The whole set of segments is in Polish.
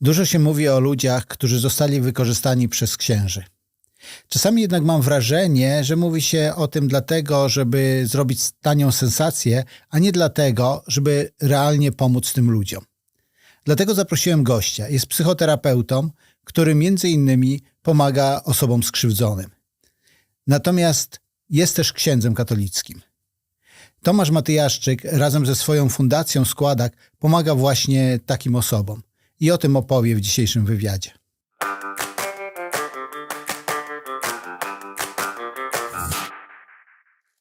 Dużo się mówi o ludziach, którzy zostali wykorzystani przez księży. Czasami jednak mam wrażenie, że mówi się o tym dlatego, żeby zrobić tanią sensację, a nie dlatego, żeby realnie pomóc tym ludziom. Dlatego zaprosiłem gościa. Jest psychoterapeutą, który między innymi pomaga osobom skrzywdzonym. Natomiast jest też księdzem katolickim. Tomasz Matyjaszczyk razem ze swoją fundacją Składak pomaga właśnie takim osobom. I o tym opowie w dzisiejszym wywiadzie.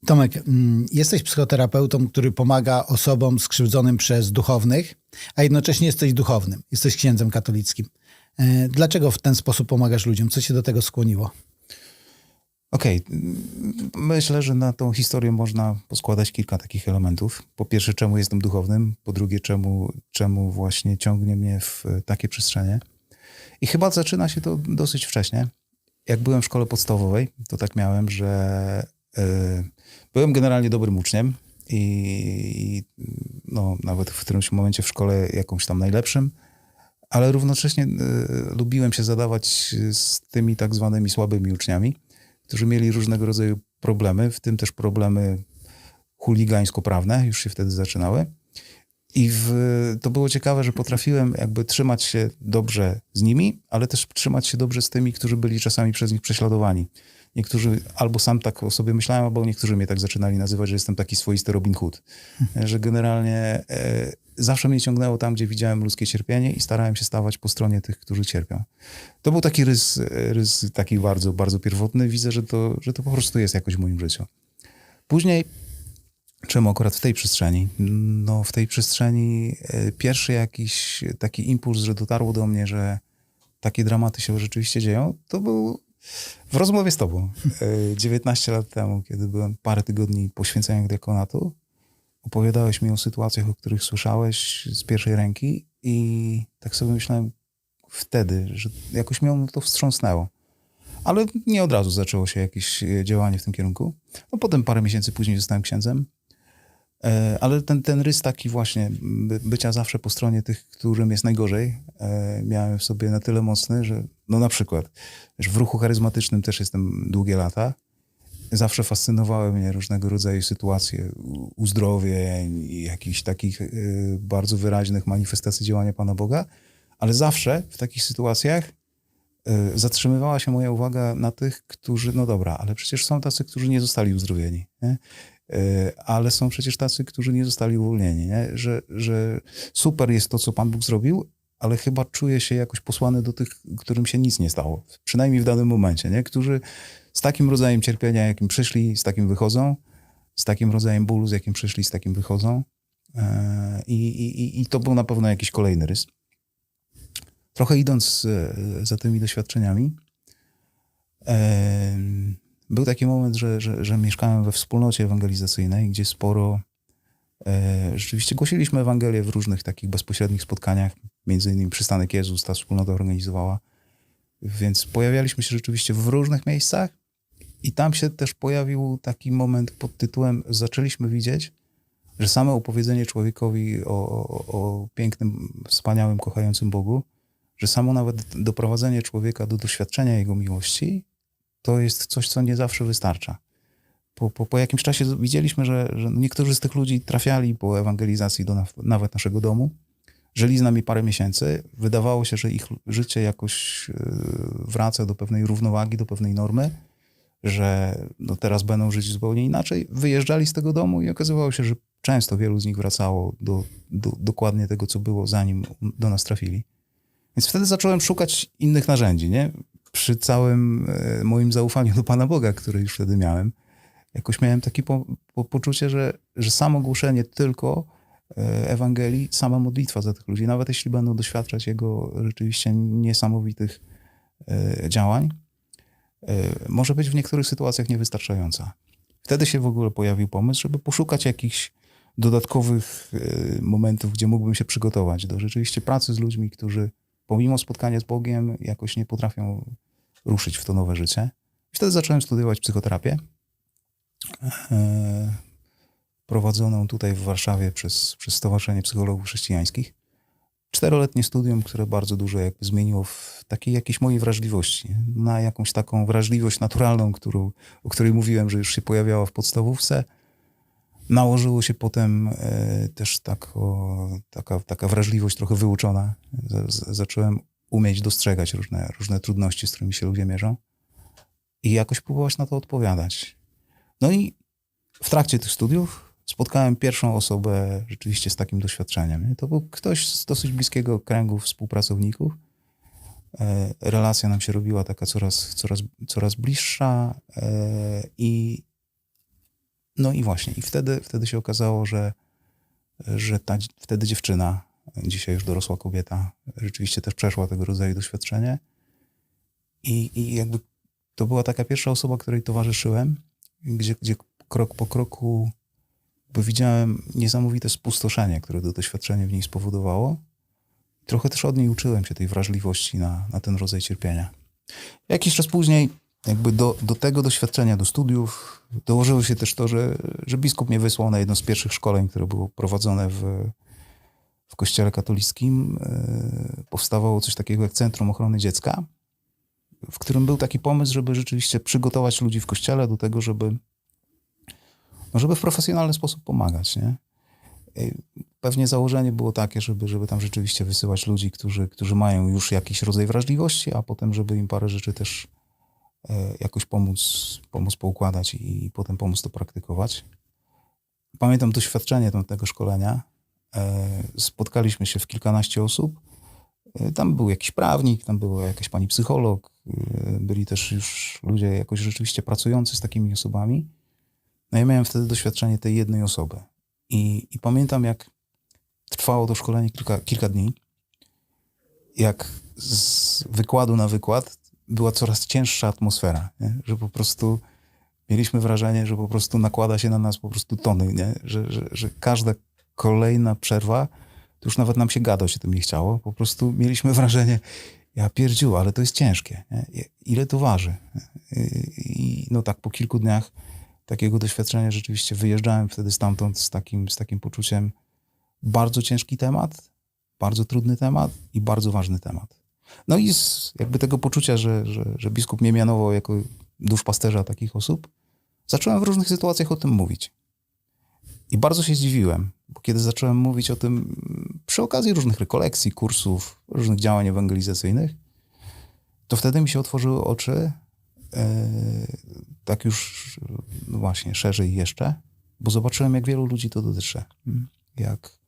Tomek, mm, jesteś psychoterapeutą, który pomaga osobom skrzywdzonym przez duchownych, a jednocześnie jesteś duchownym, jesteś księdzem katolickim. E, Dlaczego w ten sposób pomagasz ludziom? Co cię do tego skłoniło? Okej, myślę, że na tą historię można poskładać kilka takich elementów. Po pierwsze, czemu jestem duchownym, po drugie, czemu, czemu właśnie ciągnie mnie w takie przestrzenie. I chyba zaczyna się to dosyć wcześnie. Jak byłem w szkole podstawowej, to tak miałem, że y, byłem generalnie dobrym uczniem i, i no, nawet w którymś momencie w szkole jakąś tam najlepszym, ale równocześnie y, lubiłem się zadawać z tymi tak zwanymi słabymi uczniami którzy mieli różnego rodzaju problemy, w tym też problemy chuligańsko-prawne, już się wtedy zaczynały. I w, to było ciekawe, że potrafiłem jakby trzymać się dobrze z nimi, ale też trzymać się dobrze z tymi, którzy byli czasami przez nich prześladowani. Niektórzy albo sam tak o sobie myślałem, albo niektórzy mnie tak zaczynali nazywać, że jestem taki swoisty Robin Hood. Że generalnie e, zawsze mnie ciągnęło tam, gdzie widziałem ludzkie cierpienie i starałem się stawać po stronie tych, którzy cierpią. To był taki rys, rys taki bardzo, bardzo pierwotny. Widzę, że to, że to po prostu jest jakoś w moim życiu. Później, czemu akurat w tej przestrzeni? No w tej przestrzeni e, pierwszy jakiś taki impuls, że dotarło do mnie, że takie dramaty się rzeczywiście dzieją, to był w rozmowie z tobą. e, 19 lat temu, kiedy byłem parę tygodni po święceniu diakonatu, opowiadałeś mi o sytuacjach, o których słyszałeś z pierwszej ręki i tak sobie myślałem wtedy, że jakoś mnie to wstrząsnęło. Ale nie od razu zaczęło się jakieś e, działanie w tym kierunku. No potem parę miesięcy później zostałem księdzem. E, Ale ten, ten rys taki właśnie by- bycia zawsze po stronie tych, którym jest najgorzej, e, miałem w sobie na tyle mocny, że no na przykład w ruchu charyzmatycznym też jestem długie lata. Zawsze fascynowały mnie różnego rodzaju sytuacje uzdrowień i jakichś takich e, bardzo wyraźnych manifestacji działania Pana Boga, ale zawsze w takich sytuacjach e, zatrzymywała się moja uwaga na tych, którzy, no dobra, ale przecież są tacy, którzy nie zostali uzdrowieni. Nie? E, ale są przecież tacy, którzy nie zostali uwolnieni, nie? Że, że super jest to, co Pan Bóg zrobił, ale chyba czuję się jakoś posłany do tych, którym się nic nie stało. Przynajmniej w danym momencie, nie? Którzy z takim rodzajem cierpienia, jakim przyszli, z takim wychodzą, z takim rodzajem bólu, z jakim przyszli, z takim wychodzą. E, I, i, I to był na pewno jakiś kolejny rys. Trochę idąc e, za tymi doświadczeniami, był taki moment, że, że, że mieszkałem we wspólnocie ewangelizacyjnej, gdzie sporo e, rzeczywiście głosiliśmy Ewangelię w różnych takich bezpośrednich spotkaniach. Między innymi Przystanek Jezus ta wspólnota organizowała. Więc pojawialiśmy się rzeczywiście w różnych miejscach i tam się też pojawił taki moment pod tytułem zaczęliśmy widzieć, że same opowiedzenie człowiekowi o, o, o pięknym, wspaniałym, kochającym Bogu, że samo nawet doprowadzenie człowieka do doświadczenia Jego miłości, to jest coś, co nie zawsze wystarcza. Po, po, po jakimś czasie widzieliśmy, że, że niektórzy z tych ludzi trafiali po ewangelizacji do na, nawet naszego domu, żyli z nami parę miesięcy. Wydawało się, że ich życie jakoś e, wraca do pewnej równowagi, do pewnej normy, że no teraz będą żyć zupełnie inaczej. Wyjeżdżali z tego domu i okazywało się, że często wielu z nich wracało do, do dokładnie tego, co było zanim do nas trafili. Więc wtedy zacząłem szukać innych narzędzi, nie? Przy całym e, moim zaufaniu do Pana Boga, które już wtedy miałem, jakoś miałem takie po, po, poczucie, że, że samo głoszenie tylko e, Ewangelii, sama modlitwa za tych ludzi, nawet jeśli będą doświadczać Jego rzeczywiście niesamowitych e, działań, może być w niektórych sytuacjach niewystarczająca. Wtedy się w ogóle pojawił pomysł, żeby poszukać jakichś dodatkowych e, momentów, gdzie mógłbym się przygotować do rzeczywiście pracy z ludźmi, którzy pomimo spotkania z Bogiem jakoś nie potrafią ruszyć w to nowe życie. Wtedy zacząłem studiować psychoterapię, e, prowadzoną tutaj w Warszawie przez, przez Stowarzyszenie Psychologów Chrześcijańskich. Czteroletnie studium, które bardzo dużo jakby zmieniło w takiej jakiejś mojej wrażliwości. Na jakąś taką wrażliwość naturalną, którą, o której mówiłem, że już się pojawiała w podstawówce. Nałożyło się potem e, też tak, o, taka, taka wrażliwość trochę wyuczona. Z, z, zacząłem umieć dostrzegać różne, różne trudności, z którymi się ludzie mierzą i jakoś próbować na to odpowiadać. No i w trakcie tych studiów spotkałem pierwszą osobę rzeczywiście z takim doświadczeniem. nie? To był ktoś z dosyć bliskiego kręgu współpracowników. E, Relacja nam się robiła taka coraz, coraz, coraz bliższa e, i no i właśnie, i wtedy, wtedy się okazało, że, że ta wtedy dziewczyna, dzisiaj już dorosła kobieta, rzeczywiście też przeszła tego rodzaju doświadczenie. I, i jakby to była taka pierwsza osoba, której towarzyszyłem, gdzie, gdzie krok po kroku bo widziałem niesamowite spustoszenie, które to doświadczenie w niej spowodowało. Trochę też od niej uczyłem się tej wrażliwości na, na ten rodzaj cierpienia. Jakiś czas później, jakby do, do tego doświadczenia, do studiów, dołożyło się też to, że, że biskup mnie wysłał na jedno z pierwszych szkoleń, które było prowadzone w, w kościele katolickim. E, Powstawało coś takiego jak Centrum Ochrony Dziecka, w którym był taki pomysł, żeby rzeczywiście przygotować ludzi w kościele do tego, żeby no żeby w profesjonalny sposób pomagać, nie? Y, Pewnie założenie było takie, żeby, żeby tam rzeczywiście wysyłać ludzi, którzy, którzy mają już jakiś rodzaj wrażliwości, a potem, żeby im parę rzeczy też e, jakoś pomóc, pomóc poukładać i, i potem pomóc to praktykować. Pamiętam doświadczenie tego szkolenia. E, Spotkaliśmy się w kilkanaście osób. E, Tam był jakiś prawnik, tam była jakaś pani psycholog, e, byli też już ludzie jakoś rzeczywiście pracujący z takimi osobami. No ja miałem wtedy doświadczenie tej jednej osoby. I, i pamiętam, jak trwało to szkolenie kilka, kilka dni, jak z wykładu na wykład była coraz cięższa atmosfera, nie? że po prostu mieliśmy wrażenie, że po prostu nakłada się na nas po prostu tony, nie? Że, że, że każda kolejna przerwa, to już nawet nam się gadać o tym nie chciało, po prostu mieliśmy wrażenie, ja pierdziu, ale to jest ciężkie. Nie? Ile to waży? I no tak po kilku dniach takiego doświadczenia rzeczywiście wyjeżdżałem wtedy stamtąd z takim, z takim poczuciem bardzo ciężki temat, bardzo trudny temat i bardzo ważny temat. No i z jakby tego poczucia, że, że, że biskup mnie mianował jako duszpasterza takich osób, zacząłem w różnych sytuacjach o tym mówić. I bardzo się zdziwiłem, bo kiedy zacząłem mówić o tym przy okazji różnych rekolekcji, kursów, różnych działań ewangelizacyjnych, to wtedy mi się otworzyły oczy, tak już no właśnie szerzej jeszcze, bo zobaczyłem, jak wielu ludzi to dotyczy. Jak,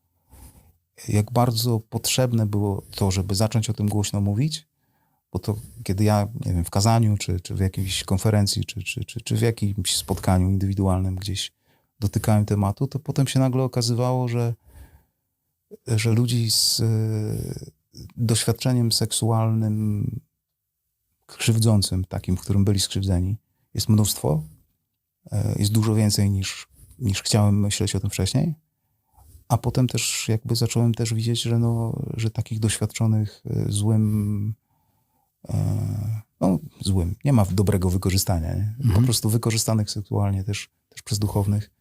jak bardzo potrzebne było to, żeby zacząć o tym głośno mówić, bo to kiedy ja, nie wiem, w kazaniu, czy, czy w jakiejś konferencji, czy, czy, czy, czy w jakimś spotkaniu indywidualnym gdzieś dotykałem tematu, to potem się nagle okazywało, że, że ludzi z e, doświadczeniem seksualnym krzywdzącym, takim, w którym byli skrzywdzeni, jest mnóstwo. E, Jest dużo więcej niż, niż chciałem myśleć o tym wcześniej. A potem też jakby zacząłem też widzieć, że, no, że takich doświadczonych e, złym, e, no złym, nie ma dobrego wykorzystania. Nie? Po prostu wykorzystanych seksualnie też, też przez duchownych,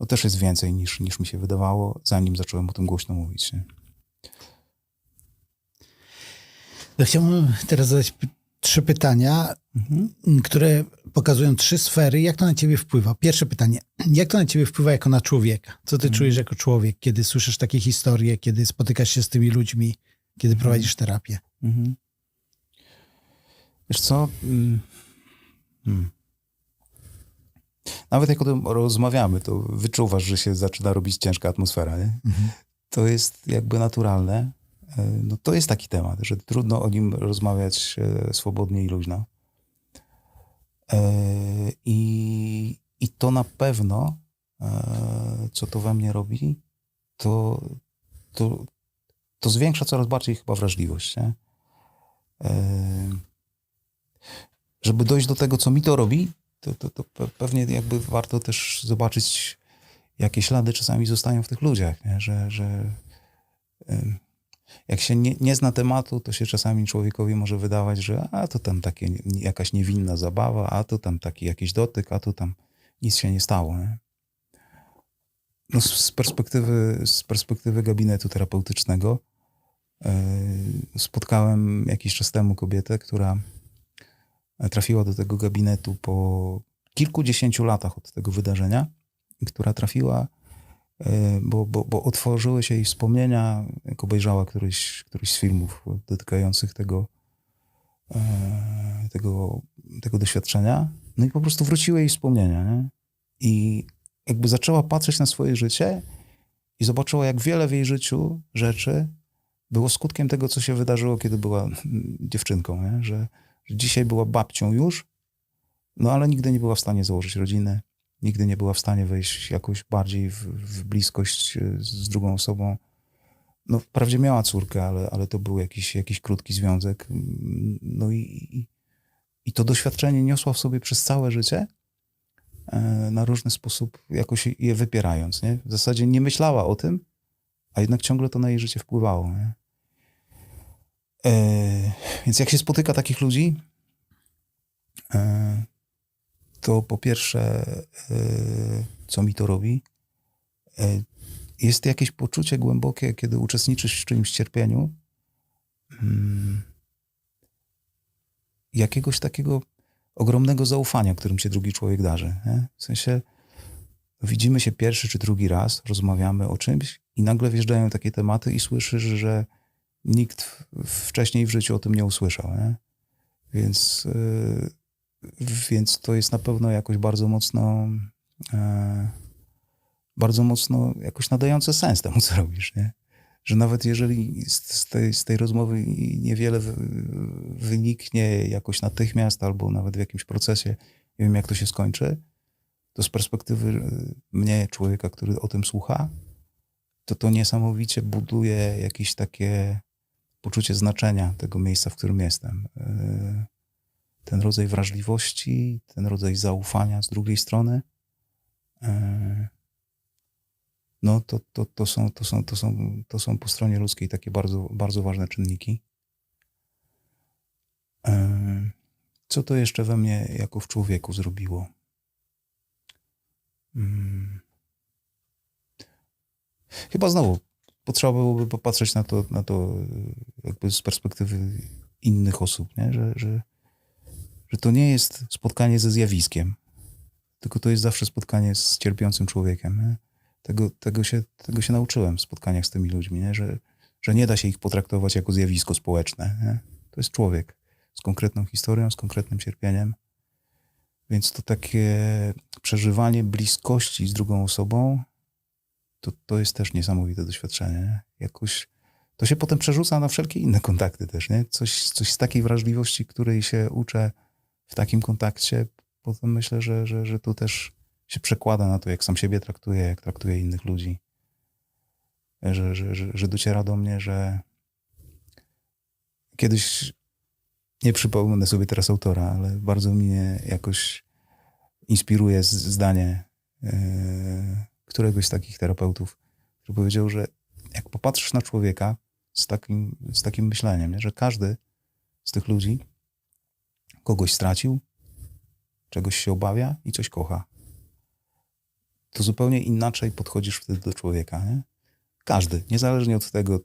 no też jest więcej niż, niż mi się wydawało, zanim zacząłem o tym głośno mówić. Nie? Ja chciałbym teraz zadać trzy pytania, m, które pokazują trzy sfery. Jak to na ciebie wpływa? Pierwsze pytanie. Jak to na ciebie wpływa jako na człowieka? Co ty czujesz jako człowiek, kiedy słyszysz takie historie, kiedy spotykasz się z tymi ludźmi, kiedy prowadzisz terapię? Mhm. Wiesz co? Mm. Hmm. Nawet jak o tym rozmawiamy, to wyczuwasz, że się zaczyna robić ciężka atmosfera. Nie? To jest jakby naturalne. E, No to jest taki temat, że trudno o nim rozmawiać e, swobodnie i luźno. E, I, i to na pewno, co to we mnie robi, to, to, to zwiększa coraz bardziej chyba wrażliwość. Nie? Żeby dojść do tego, co mi to robi, to, to, to pe- pewnie jakby warto też zobaczyć, jakie ślady czasami zostają w tych ludziach, nie? że, że jak się nie, nie zna tematu, to się czasami człowiekowi może wydawać, że a to tam takie, jakaś niewinna zabawa, a to tam taki jakiś dotyk, a to tam nic się nie stało. Nie? No z, perspektywy, z perspektywy gabinetu terapeutycznego E, Spotkałem jakiś czas temu kobietę, która trafiła do tego gabinetu po kilkudziesięciu latach od tego wydarzenia, która trafiła, bo, bo, bo otworzyły się jej wspomnienia, jak obejrzała któryś, któryś z filmów dotykających tego, e, tego, tego doświadczenia. No i po prostu wróciły jej wspomnienia. Nie? I jakby zaczęła patrzeć na swoje życie i zobaczyła, jak wiele w jej życiu rzeczy było skutkiem tego, co się wydarzyło, kiedy była dziewczynką. Nie? Że, że dzisiaj była babcią już, no ale nigdy nie była w stanie założyć rodziny, nigdy nie była w stanie wejść jakoś bardziej w, w bliskość e, z drugą osobą. No wprawdzie miała córkę, ale, ale to był jakiś, jakiś krótki związek. No i, i, to doświadczenie niosła w sobie przez całe życie, e, na różny sposób jakoś je wypierając. Nie? W zasadzie nie myślała o tym, a jednak ciągle to na jej życie wpływało. Nie? E, więc jak się spotyka takich ludzi, to po pierwsze, e, co mi to robi, e, jest jakieś poczucie głębokie, kiedy uczestniczysz w czyimś cierpieniu, mm, jakiegoś takiego ogromnego zaufania, którym się drugi człowiek darzy. Nie? W sensie widzimy się pierwszy czy drugi raz, rozmawiamy o czymś i nagle wjeżdżają takie tematy i słyszysz, że nikt wcześniej w życiu o tym nie usłyszał. Nie? Więc, yy, więc to jest na pewno jakoś bardzo mocno e, bardzo mocno jakoś nadające sens temu, co robisz, nie? Że nawet jeżeli z, tej, z tej rozmowy niewiele wy, wyniknie jakoś natychmiast albo nawet w jakimś procesie, nie wiem jak to się skończy, to z perspektywy y, mnie, człowieka, który o tym słucha, to to niesamowicie buduje jakieś takie poczucie znaczenia tego miejsca, w którym jestem. Ten rodzaj wrażliwości, ten rodzaj zaufania z drugiej strony. y, No to, to, to, są, to, są, to, są, to są po stronie ludzkiej takie bardzo, bardzo ważne czynniki. Y, Co to jeszcze we mnie jako w człowieku zrobiło? Mm. Chyba znowu potrzeba byłoby popatrzeć na to, na to jakby z perspektywy innych osób, nie? Że, że, że to nie jest spotkanie ze zjawiskiem, tylko to jest zawsze spotkanie z cierpiącym człowiekiem. Tego, tego, się, tego się nauczyłem w spotkaniach z tymi ludźmi, nie? Że, że nie da się ich potraktować jako zjawisko społeczne. Nie? To jest człowiek z konkretną historią, z konkretnym cierpieniem. Więc to takie przeżywanie bliskości z drugą osobą, to, to jest też niesamowite doświadczenie. Nie? Jakoś to się potem przerzuca na wszelkie inne kontakty też, nie? Coś, coś z takiej wrażliwości, której się uczę w takim kontakcie, potem myślę, że, że, że to też się przekłada na to, jak sam siebie traktuję, jak traktuję innych ludzi. Że, że, że, że dociera do mnie, że kiedyś nie przypomnę sobie teraz autora, ale bardzo mnie jakoś inspiruje zdanie e, któregoś z takich terapeutów, który powiedział, że jak popatrzysz na człowieka z takim, z takim myśleniem, nie? że każdy z tych ludzi kogoś stracił, czegoś się obawia i coś kocha, to zupełnie inaczej podchodzisz wtedy do człowieka. Nie? Każdy, niezależnie od tego,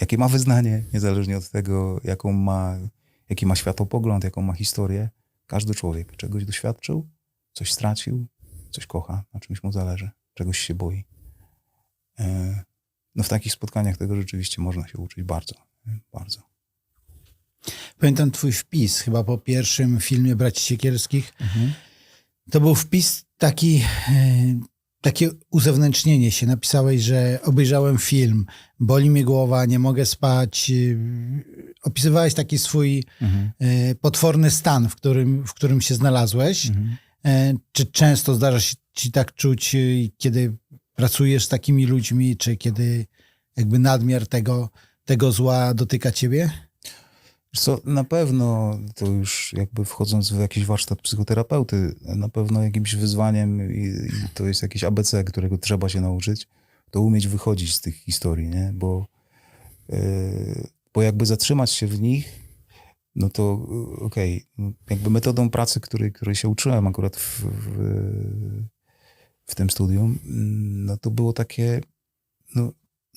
jakie ma wyznanie, niezależnie od tego, jaką ma, jaki ma światopogląd, jaką ma historię, każdy człowiek czegoś doświadczył, coś stracił, coś kocha, na czymś mu zależy, czegoś się boi. E, No w takich spotkaniach tego rzeczywiście można się uczyć bardzo, bardzo. Pamiętam twój wpis, chyba po pierwszym filmie Braci Siekierskich. To był wpis taki, e, takie uzewnętrznienie się. Napisałeś, że obejrzałem film, boli mnie głowa, nie mogę spać. E, Opisywałeś taki swój e, potworny stan, w którym, w którym się znalazłeś. E, Czy często zdarza się ci tak czuć, kiedy pracujesz z takimi ludźmi, czy kiedy jakby nadmiar tego, tego zła dotyka ciebie? Co, na pewno to już jakby wchodząc w jakiś warsztat psychoterapeuty, na pewno jakimś wyzwaniem i, i to jest jakieś ABC, którego trzeba się nauczyć, to umieć wychodzić z tych historii, nie? Bo, yy, bo jakby zatrzymać się w nich, no to yy, okej, no jakby metodą pracy, której, której się uczyłem akurat w, w, w tym studium, mm, no to było takie, no,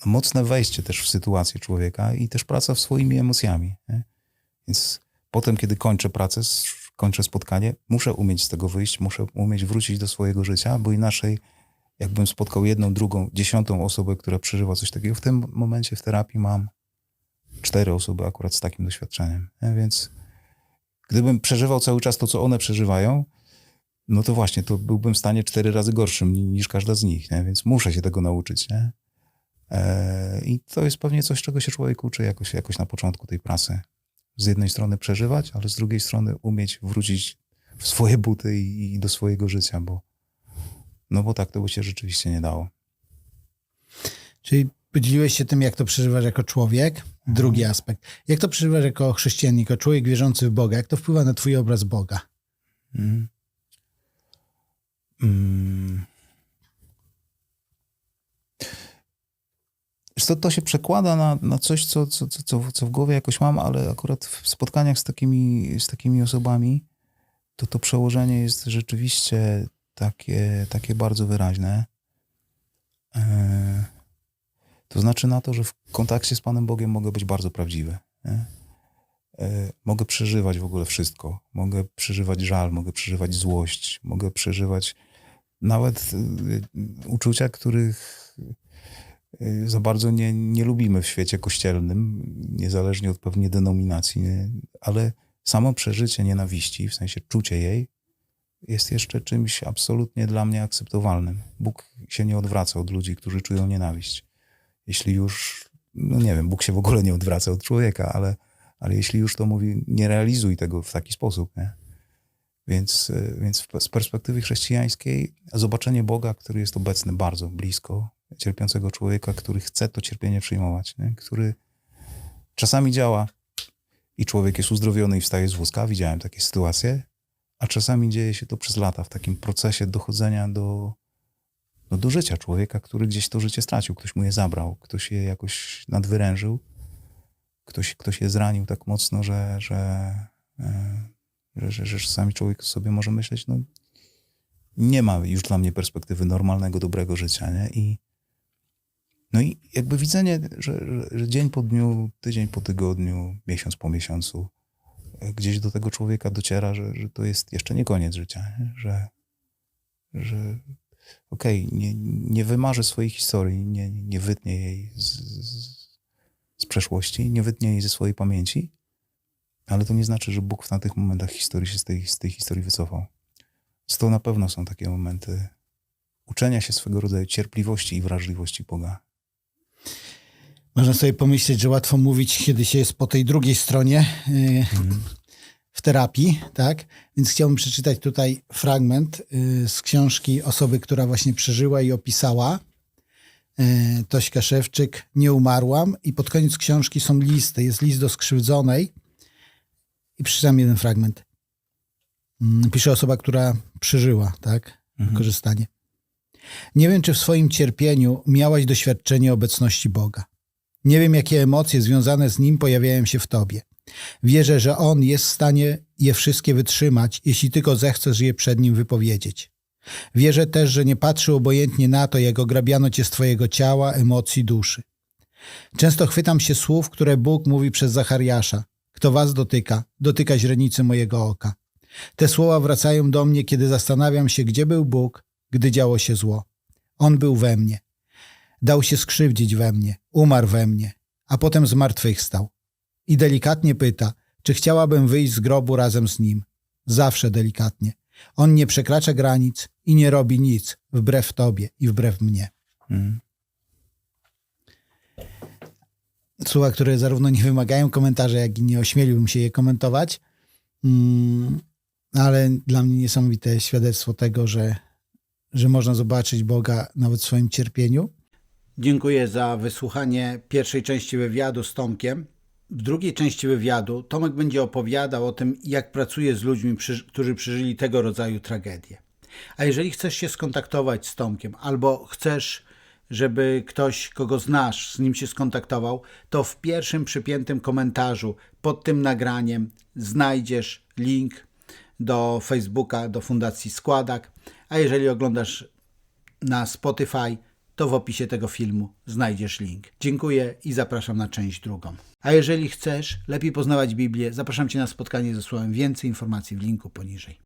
mocne wejście też w sytuację człowieka i też praca w swoimi emocjami. Nie? Więc potem, kiedy kończę pracę, kończę spotkanie, muszę umieć z tego wyjść, muszę umieć wrócić do swojego życia, bo inaczej jakbym spotkał jedną, drugą, dziesiątą osobę, która przeżywa coś takiego, w tym momencie w terapii mam cztery osoby akurat z takim doświadczeniem. Nie? Więc gdybym przeżywał cały czas to, co one przeżywają, no to właśnie, to byłbym w stanie cztery razy gorszym ni- niż każda z nich, nie? więc muszę się tego nauczyć. Nie? E, I to jest pewnie coś, czego się człowiek uczy jakoś, jakoś na początku tej pracy. Z jednej strony przeżywać, ale z drugiej strony umieć wrócić w swoje buty i, i do swojego życia, bo no bo tak to by się rzeczywiście nie dało. Czyli podzieliłeś się tym, jak to przeżywasz jako człowiek. Drugi aspekt. Jak to przeżywasz jako chrześcijanin, jako człowiek wierzący w Boga? Jak to wpływa na twój obraz Boga? Mm. Mm. Co, to się przekłada na, na coś, co, co, co- co, w głowie jakoś mam, ale akurat w spotkaniach z takimi, z takimi osobami, to to przełożenie jest rzeczywiście takie, takie bardzo wyraźne. E, To znaczy na to, że w kontakcie z Panem Bogiem mogę być bardzo prawdziwy. E, Mogę przeżywać w ogóle wszystko. Mogę przeżywać żal, mogę przeżywać złość, mogę przeżywać nawet y, uczucia, których za bardzo nie, nie lubimy w świecie kościelnym, niezależnie od pewnie denominacji, nie? ale samo przeżycie nienawiści, w sensie czucie jej, jest jeszcze czymś absolutnie dla mnie akceptowalnym. Bóg się nie odwraca od ludzi, którzy czują nienawiść. Jeśli już, no nie wiem, Bóg się w ogóle nie odwraca od człowieka, ale, ale jeśli już to mówi, nie realizuj tego w taki sposób, nie? Więc, y, więc z perspektywy chrześcijańskiej zobaczenie Boga, który jest obecny bardzo blisko cierpiącego człowieka, który chce to cierpienie przyjmować, nie? który czasami działa i człowiek jest uzdrowiony i wstaje z wózka, widziałem takie sytuacje, a czasami dzieje się to przez lata w takim procesie dochodzenia do, no do życia człowieka, który gdzieś to życie stracił, ktoś mu je zabrał, ktoś je jakoś nadwyrężył, ktoś, ktoś je zranił tak mocno, że, że, e, że, że, że czasami człowiek sobie może myśleć, no nie ma już dla mnie perspektywy normalnego, dobrego życia, nie? I no i jakby widzenie, że, że, dzień po dniu, tydzień po tygodniu, miesiąc po miesiącu, e, gdzieś do tego człowieka dociera, że, że to jest jeszcze nie koniec życia, nie? że, że okej, nie, nie wymarzy swojej historii, nie, nie wytnie jej z, z, z przeszłości, nie wytnie jej ze swojej pamięci, ale to nie znaczy, że Bóg w tamtych momentach historii się z tej, z tej historii wycofał. Więc to na pewno są takie momenty uczenia się swego rodzaju cierpliwości i wrażliwości Boga. Można sobie pomyśleć, że łatwo mówić, kiedy się jest po tej drugiej stronie yy, w terapii, tak? Więc chciałbym przeczytać tutaj fragment yy, z książki osoby, która właśnie przeżyła i opisała. Yy, Tośka Szewczyk, Nie umarłam. I pod koniec książki są listy. Jest list do skrzywdzonej. I przeczytam jeden fragment. Mm, Pisze osoba, która przeżyła, tak? Wykorzystanie. Nie wiem, czy w swoim cierpieniu miałaś doświadczenie obecności Boga. Nie wiem, jakie emocje związane z nim pojawiają się w tobie. Wierzę, że on jest w stanie je wszystkie wytrzymać, jeśli tylko zechcesz je przed nim wypowiedzieć. Wierzę też, że nie patrzy obojętnie na to, jak ograbiano cię z twojego ciała, emocji, duszy. Często chwytam się słów, które Bóg mówi przez Zachariasza. Kto was dotyka, dotyka źrenicy mojego oka. Te słowa wracają do mnie, kiedy zastanawiam się, gdzie był Bóg, gdy działo się zło. On był we mnie. Dał się skrzywdzić we mnie, umarł we mnie, a potem zmartwychwstał. I delikatnie pyta, czy chciałabym wyjść z grobu razem z nim. Zawsze delikatnie. On nie przekracza granic i nie robi nic wbrew tobie i wbrew mnie. Mhm. Słowa, które zarówno nie wymagają komentarza, jak i nie ośmieliłbym się je komentować. Mm, ale dla mnie niesamowite świadectwo tego, że, że można zobaczyć Boga nawet w swoim cierpieniu. Dziękuję za wysłuchanie pierwszej części wywiadu z Tomkiem. W drugiej części wywiadu Tomek będzie opowiadał o tym, jak pracuje z ludźmi, którzy przeżyli tego rodzaju tragedię. A jeżeli chcesz się skontaktować z Tomkiem albo chcesz, żeby ktoś, kogo znasz, z nim się skontaktował, to w pierwszym przypiętym komentarzu pod tym nagraniem znajdziesz link do Facebooka, do Fundacji Składak. A jeżeli oglądasz na Spotify, to w opisie tego filmu znajdziesz link. Dziękuję i zapraszam na część drugą. A jeżeli chcesz lepiej poznawać Biblię, zapraszam Cię na spotkanie ze Słowem. Więcej informacji w linku poniżej.